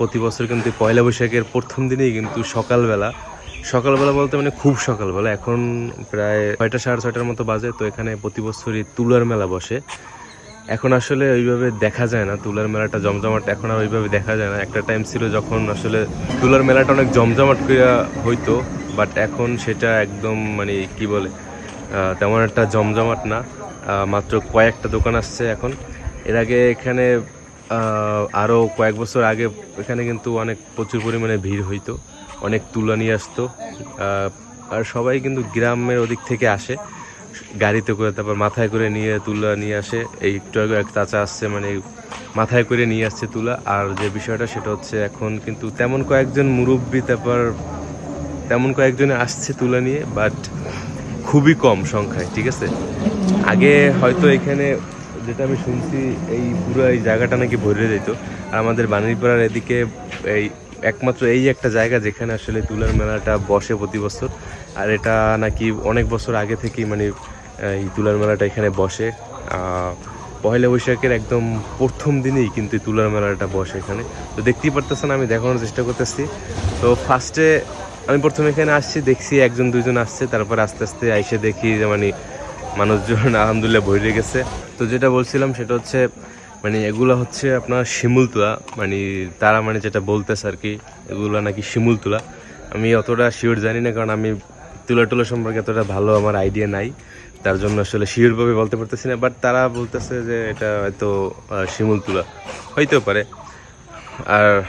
প্রতি বছর কিন্তু পয়লা বৈশাখের প্রথম দিনেই কিন্তু সকালবেলা সকালবেলা বলতে মানে খুব সকালবেলা, এখন প্রায় ছয়টা, সাড়ে ছয়টার মতো বাজে, তো এখানে প্রতি বছরই তুলার মেলা বসে। এখন আসলে ওইভাবে দেখা যায় না, তুলার মেলাটা জমজমাট এখন আর ওইভাবে দেখা যায় না। একটা টাইম ছিল যখন আসলে তুলার মেলাটা অনেক জমজমাট করিয়া হইতো বাট এখন সেটা একদম মানে কি বলে তেমন একটা জমজমাট না। মাত্র কয়েকটা দোকান আসছে এখন। এর আগে এখানে আহ, আরও কয়েক বছর আগে এখানে কিন্তু অনেক প্রচুর পরিমাণে ভিড় হইতো অনেক তুলা নিয়ে আসতো। আর সবাই কিন্তু গ্রামের ওদিক থেকে আসে গাড়িতে করে তারপর মাথায় করে নিয়ে তুলা নিয়ে আসে। এই একটু এক চাচা আসছে মানে মাথায় করে নিয়ে আসছে তুলা। আর যে বিষয়টা সেটা হচ্ছে এখন কিন্তু তেমন কয়েকজন মুরব্বী তারপর তেমন কয়েকজনে আসছে তুলা নিয়ে বাট খুবই কম সংখ্যায় ঠিক আছে? আগে হয়তো এখানে যেটা আমি শুনছি, এই পুরো এই জায়গাটা নাকি ভরে যেত আর আমাদের বাণীপাড়ার এদিকে এই একমাত্র এই একটা জায়গা যেখানে আসলে তুলার মেলাটা বসে প্রতি বছর। আর এটা নাকি অনেক বছর আগে থেকেই মানে এই তুলার মেলাটা এখানে বসে। পয়লা বৈশাখের একদম প্রথম দিনেই কিন্তু তুলার মেলাটা বসে এখানে। তো দেখতেই পারতেছেন, আমি দেখানোর চেষ্টা করতেছি। তো ফার্স্টে আমি প্রথমে এখানে আসছি, দেখছি একজন দুইজন আসছে, তারপর আস্তে আস্তে আইসে দেখি যে মানে মানুষজন আলহামদুলিল্লাহ ভরে গেছে। তো যেটা বলছিলাম সেটা হচ্ছে মানে এগুলো হচ্ছে আপনার শিমুল তোলা মানে তারা মানে যেটা বলতেছে আর কি এগুলো নাকি শিমুল তোলা। আমি অতটা শিওর জানি না কারণ আমি তুলা টুলা সম্পর্কে এতটা ভালো আমার আইডিয়া নাই। তার জন্য আসলে শিওরভাবে বলতে পারতেছি না বাট তারা বলতেছে যে এটা হয়তো আহ, শিমুল তুলা। হইতেও পারে। আর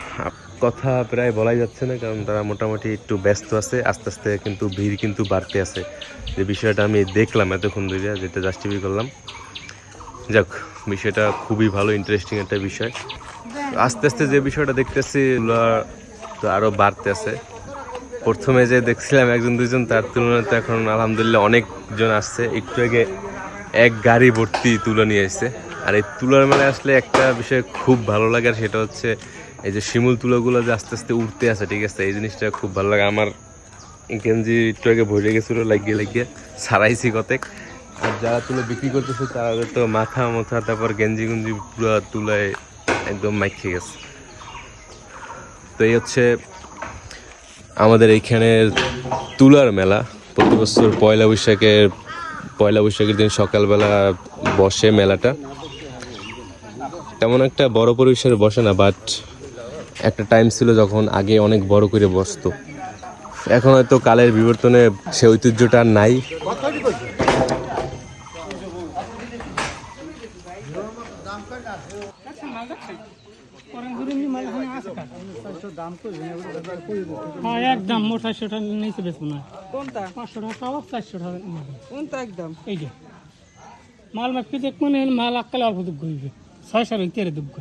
কথা প্রায় বলাই যাচ্ছে না, কারণ তারা মোটামুটি একটু ব্যস্ত আছে, আস্তে আস্তে কিন্তু ভিড় কিন্তু বাড়তে আছে। যে বিষয়টা আমি দেখলাম এতক্ষণ ধরে, যেটা জাস্টিফাই করলাম। যাক, বিষয়টা খুবই ভালো ইন্টারেস্টিং একটা বিষয়। আস্তে আস্তে যে বিষয়টা দেখতেছি তো আরও বাড়তে আছে। প্রথমে যে দেখছিলাম একজন দুজন তার তুলনায় তো এখন আলহামদুলিল্লাহ অনেকজন আসছে। একটু আগে এক গাড়ি ভর্তি তুলো নিয়ে এসছে আর এই তুলার মেলায় আসলে একটা বিষয় খুব ভালো লাগে, আর সেটা হচ্ছে এই যে শিমুল তুলাগুলো যে আস্তে আস্তে উঠতে আছে, ঠিক আছে? এই জিনিসটা খুব ভালো লাগে। আমার গেঞ্জি একটু আগে ভরে গেছিল, লাগিয়ে লাগিয়ে। সারাইছি কতেক। আর যারা তুলো বিক্রি করতেছে, তারা তো মাথা মাথা, তারপর গেঞ্জি গুঞ্জি পুরো তুলায় একদম মাইকে গেছে। তো এই হচ্ছে আমাদের এইখানের তুলার মেলা। প্রতি বছর পয়লা বৈশাখের পয়লা বৈশাখের দিন সকালবেলা বসে মেলাটা। তেমন একটা বড় পরিসরে বসে না বাট একটা টাইম ছিল যখন আগে অনেক বড় করে বসতো। এখন হয়তো কালের বিবর্তনে সে ঐতিহ্যটা আর নাই। হ্যাঁ একদম। মোট চারশো টাকা নিচে বেচবো না। কোনটা? পাঁচশো টাকা পাবো চারশো টাকা কোনটা একদম? এই যে। মাল মাপি মানে মাল আকালে অল্প দুঃখ হইবে। ছয়শো তেরে দুঃখ